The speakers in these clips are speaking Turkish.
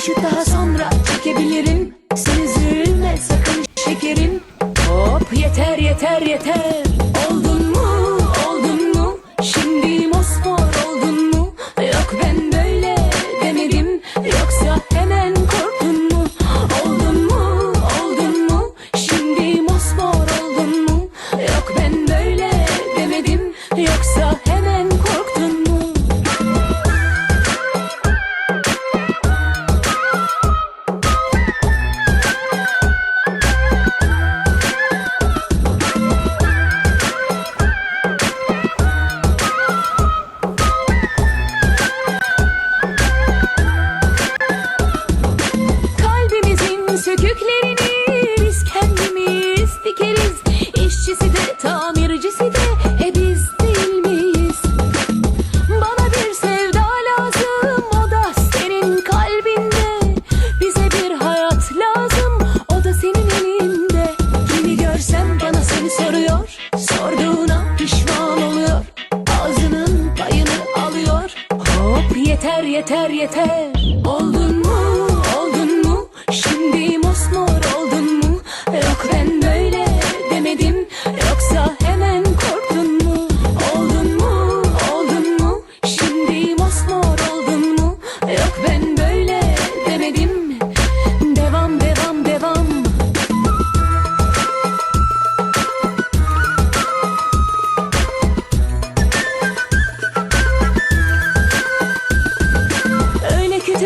Düşüp daha sonra çekebilirim. Sen üzülme sakın şekerim. Hop yeter yeter yeter. yeter yeter.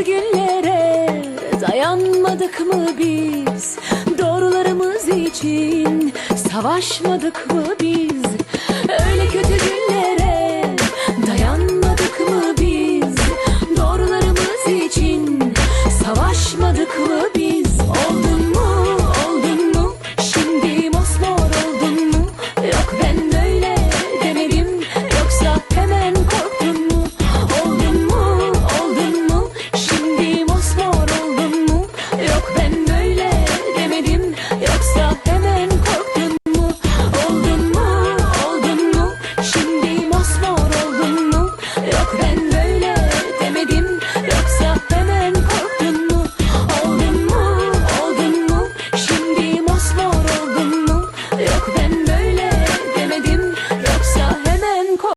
günlere dayanmadık mı biz? Doğrularımız için savaşmadık mı biz? Öyle kötü gün